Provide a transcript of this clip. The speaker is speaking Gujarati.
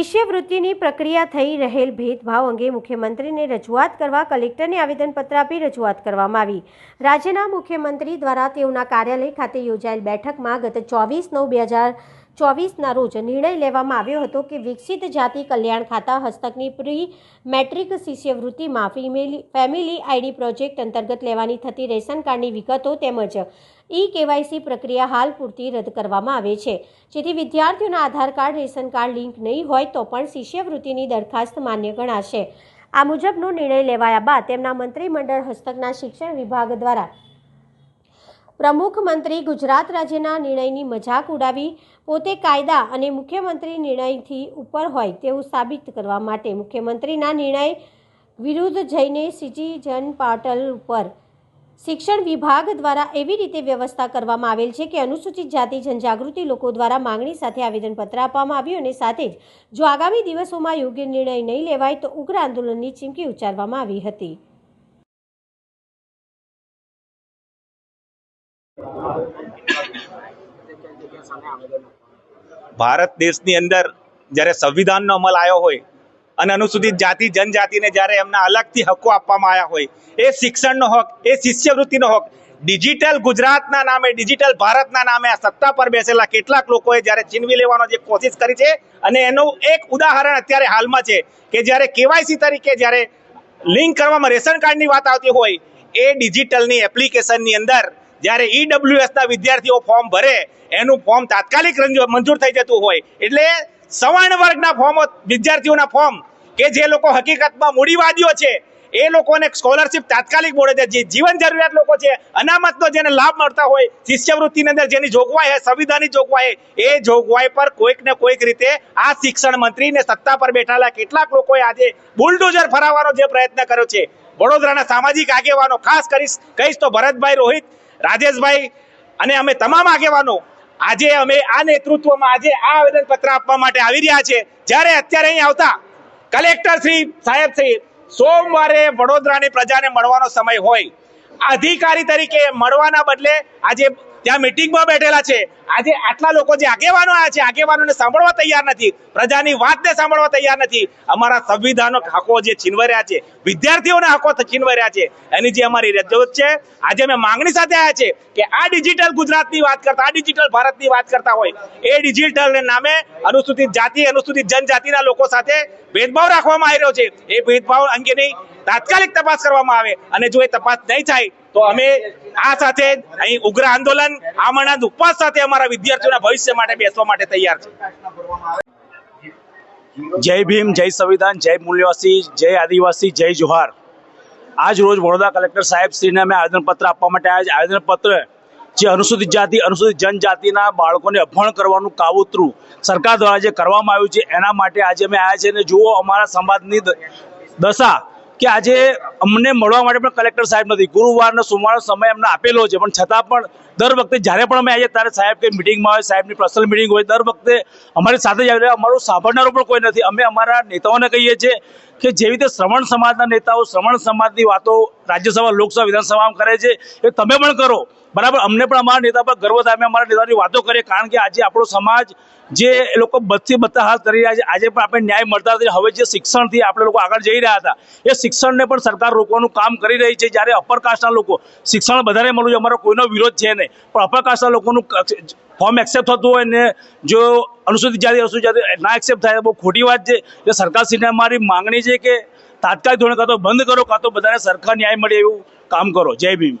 શિષ્યવૃત્તિની પ્રક્રિયા થઈ રહેલ ભેદભાવ અંગે મુખ્યમંત્રીને રજૂઆત કરવા કલેક્ટરને આવેદનપત્ર આપી રજૂઆત કરવામાં આવી. રાજ્યના મુખ્યમંત્રી દ્વારા તેઓના કાર્યાલય ખાતે યોજાયેલ બેઠકમાં ગત ચોવીસ નવ બે હજાર ચોવીસના રોજ નિર્ણય લેવામાં આવ્યો હતો કે વિકસિત જાતિ કલ્યાણ ખાતા હસ્તકની પ્રી મેટ્રિક શિષ્યવૃત્તિમાં ફિમેલી, ફેમિલી આઈડી પ્રોજેક્ટ અંતર્ગત લેવાની થતી રેશન કાર્ડની વિગતો તેમજ ઈ કેવાયસી પ્રક્રિયા હાલ પૂરતી રદ કરવામાં આવે છે. જેથી વિદ્યાર્થીઓના Aadhaar card, ration card link નહીં હોય તો પણ શિષ્યવૃત્તિની દરખાસ્ત માન્ય ગણાશે. આ મુજબનો નિર્ણય લેવાયા બાદ તેમના મંત્રીમંડળ હસ્તકના શિક્ષણ વિભાગ દ્વારા પ્રમુખ મંત્રી ગુજરાત રાજ્યના નિર્ણયની મજાક ઉડાવી પોતે કાયદા અને મુખ્યમંત્રી નિર્ણયથી ઉપર હોય તેવું સાબિત કરવા માટે મુખ્યમંત્રીના નિર્ણય વિરુદ્ધ જઈને સિટીઝન પાટલ ઉપર શિક્ષણ વિભાગ દ્વારા એવી રીતે વ્યવસ્થા કરવામાં આવેલ છે કે અનુસૂચિત જાતિ જનજાગૃતિ લોકો દ્વારા માંગણી સાથે આવેદનપત્ર આપવામાં આવ્યું અને સાથે જ જો આગામી દિવસોમાં યોગ્ય નિર્ણય નહીં લેવાય તો ઉગ્ર આંદોલનની ચીમકી ઉચ્ચારવામાં આવી હતી. ભારત દેશની અંદર જ્યારે સંવિધાનનો અમલ આવ્યો હોય અને અનુસૂચિત જાતિ, જનજાતિને જ્યારે એમના અલગથી હકો આપવામાં આવ્યા હોય, એ શિક્ષણનો હક, એ શિષ્યવૃત્તિનો હક, ડિજિટલ ગુજરાતના નામે, ડિજિટલ ભારતના નામે આ સત્તા પર બેસેલા કેટલાક લોકોએ જ્યારે છીનવી લેવાનો જે કોશિશ કરી છે, અને એનું એક ઉદાહરણ અત્યારે હાલમાં છે કે જ્યારે કેવાયસી તરીકે જ્યારે લિંક કરવામાં રેશન કાર્ડની વાત આવતી હોય, એ ડિજિટલની એપ્લિકેશનની અંદર જ્યારે ઈડબ્લ્યુએસના વિદ્યાર્થીઓ ફોર્મ ભરે, એનું ફોર્મ તાત્કાલિક મંજૂર થઈ જતું હોય. એટલે સવર્ણ વર્ગના ફોર્મો, વિદ્યાર્થીઓના ફોર્મ, કે જે લોકો હકીકતમાં મૂડીવાદીઓ છે, એ લોકોને સ્કોલરશિપ તાત્કાલિક મળે છે. જે જીવન જરૂરિયાત લોકો છે, અનામતનો જેને લાભ મળતા હોય, શિષ્યવૃત્તિની અંદર જેની જોગવાઈ છે સંવિધાનની જોગવાઈ એ જોગવાઈ પર કોઈક ને કોઈક રીતે આ શિક્ષણ મંત્રીને સત્તા પર બેઠેલા કેટલાક લોકોએ આજે બુલડોઝર ફરાવવાનો જે પ્રયત્ન કર્યો છે. વડોદરાના સામાજિક આગેવાનો, ખાસ કરીશ, કહીશ તો ભરતભાઈ રોહિત રાજેશભાઈ અને અમે તમામ આગેવાનો આજે અમે આ નેતૃત્વમાં આજે આ આવેદન પત્ર આપવા માટે આવી રહ્યા છે. જ્યારે અત્યારે અહીં આવતા કલેક્ટર શ્રી સાહેબ શ્રી સોમવારે વડોદરાની પ્રજાને મળવાનો સમય હોય. અધિકારી તરીકે મળવાના બદલે આજે ત્યાં મિટિંગમાં બેઠેલા છે. આજે આટલા લોકો જે આગેવાનો આવ્યા છે, આગેવાનોને સાંભળવા તૈયાર નથી. પ્રજાની વાતને સાંભળવા તૈયાર નથી. અમારા સંવિધાનો હકો જે છીનવાઈ રહ્યા છે, વિદ્યાર્થીઓના હકો છીનવાઈ રહ્યા છે. એની જે અમારી રજૂઆત છે, આજે અમે માંગણી સાથે આવ્યા છે કે આ ડિજિટલ ગુજરાતની વાત કરતા, આ ડિજિટલ ભારતની વાત કરતા હોય, એ ડિજિટલ નામે અનુસૂચિત જાતિ, અનુસૂચિત જનજાતિના લોકો સાથે ભેદભાવ રાખવામાં આવી રહ્યો છે. એ ભેદભાવ અંગેની તાત્કાલિક તપાસ કરવામાં આવે અને જો એ તપાસ નહીં થાય તો અમે આ સાથે અહીં ઉગ્ર આંદોલન આમરણાંત ઉપવાસ સાથે અમારા વિદ્યાર્થીઓના ભવિષ્ય માટે બેસવા માટે તૈયાર છે. જય ભીમ, જય સંવિધાન, જય મૂલ્યવાસી, જય આદિવાસી, જય જોહાર. આજ રોજ વડોદરા કલેક્ટર સાહેબ શ્રીને અમે આવેદનપત્ર આપવા માટે આજ આવેદનપત્ર જે અનુસૂચિત જાતિ, અનુસૂચિત જનજાતિના બાળકોને અભણ કરવાનું કાવતરું સરકાર દ્વારા જે કરવામાં આવ્યું છે, એના માટે આજે અમે આવ્યા છે. અને જુઓ અમારા સમાજની દશા કે આજે અમને મળવા માટે પણ કલેક્ટર સાહેબ નથી. ગુરુવારનો સોમવારનો સમય અમને આપેલો છે. પણ છતાં પણ દર વખતે જ્યારે પણ અમે આવીએ ત્યારે સાહેબ કે મિટિંગમાં હોય, સાહેબની પર્સનલ મિટિંગ હોય, દર વખતે અમારી સાથે જ આવી અમારું સાંભળનારું પણ કોઈ નથી. અમે અમારા નેતાઓને કહીએ છીએ કે જેવી રીતે શ્રવણ સમાજના નેતાઓ, શ્રવણ સમાજની વાતો રાજ્યસભા, લોકસભા વિધાનસભામાં કરે છે, એ તમે પણ કરો. બરાબર? અમને પણ અમારા નેતા પર ગર્વ થાય. અમે અમારા નેતાની વાતો કરીએ. કારણ કે આજે આપણો સમાજ જે લોકો બધી બધા હાથ કરી રહ્યા છે, આજે પણ આપણે ન્યાય મળતા નથી. હવે જે શિક્ષણથી આપણે લોકો આગળ જઈ રહ્યા હતા, એ શિક્ષણને પણ સરકાર રોકવાનું કામ કરી રહી છે. જ્યારે અપર કાસ્ટના લોકો શિક્ષણ વધારે મળ્યું છે અમારો કોઈનો વિરોધ છે નહીં. પણ અપર કાસ્ટના લોકોનું ફોર્મ એક્સેપ્ટ થતું હોય ને જો અનુસૂચિત જાતિ અનુસૂચિત જાતિ ના એક્સેપ્ટ થાય બહુ ખોટી વાત છે. એટલે સરકારશ્રીને અમારી માંગણી છે કે તાત્કાલિક ધોરણે કાં તો બંધ કરો, કાં તો બધાને સરખા ન્યાય મળે એવું કામ કરો. જય ભીમ.